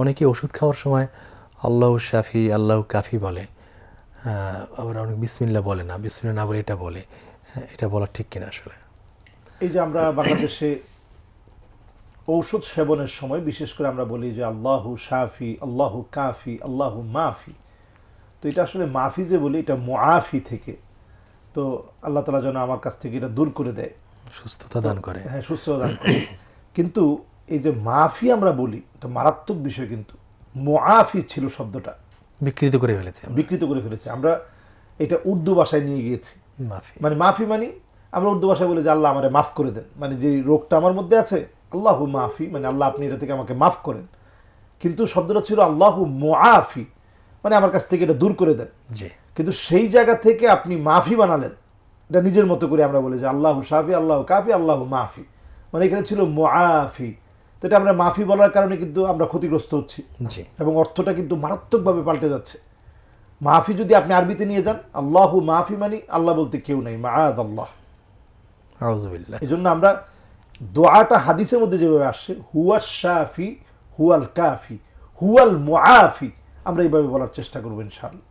অনেকে ওষুধ খাওয়ার সময় আল্লাহ শাফি আল্লাহ কাফি বলে। আবার অনেক বিসমিল্লা বলে না বিসমিল্লা না বলে এটা বলে। হ্যাঁ, এটা বলা ঠিক কিনা আসলে? এই যে আমরা বাংলাদেশে ঔষধ সেবনের সময় বিশেষ করে আমরা বলি যে আল্লাহু শাফি আল্লাহু কাফি আল্লাহু মাফি। তো এটা আসলে মাফি যে বলি এটা মুআফি থেকে। তো আল্লাহ তালা যেন আমার কাছ থেকে এটা দূর করে দেয়। সুস্থতা দান করে। হ্যাঁ সুস্থতা দান করে। কিন্তু এই যে মাফি আমরা বলি এটা মারাত্মক বিষয় কিন্তু। মুআফি ছিল শব্দটা। বিকৃত করে ফেলেছে। বিকৃত করে ফেলেছে। আমরা এটা উর্দু ভাষায় নিয়ে গিয়েছি। মাফি। মানে মাফি মানে আমরা উর্দু ভাষায় বলি যে আল্লাহ আমারে মাফ করে দেন। মানে যে রোগটা আমার মধ্যে আছে আল্লাহ মাফি। মানে আল্লাহ আপনি এটা থেকে আমাকে মাফ করেন। কিন্তু শব্দটা ছিল আল্লাহ মুআফি। মানে আমার কাছ থেকে এটা দূর করে দেন। জি। কিন্তু সেই জায়গা থেকে আপনি মাফি বানালেন। এটা নিজের মতো করে আমরা বলি যে আল্লাহ সাফি আল্লাহ কাফি আল্লাহ মাফি। মানে এখানে ছিল মুআফি। তো এটা আমরা মাফি বলার কারণে কিন্তু আমরা ক্ষতিগ্রস্ত হচ্ছি। এবং অর্থটা কিন্তু মারাত্মকভাবে পাল্টে যাচ্ছে। মাফি যদি আপনি আরবিতে নিয়ে যান আল্লাহু মাফি মানি আল্লাহ বলতে কেউ নেই মাআদ আল্লাহ এই জন্য আমরা দোয়াটা হাদিসের মধ্যে যেভাবে আসছে হুয়া শাফি হুয়াল কাফি হুয়াল মুআফি আমরা এইভাবে বলার চেষ্টা করব ইনশাআল্লাহ।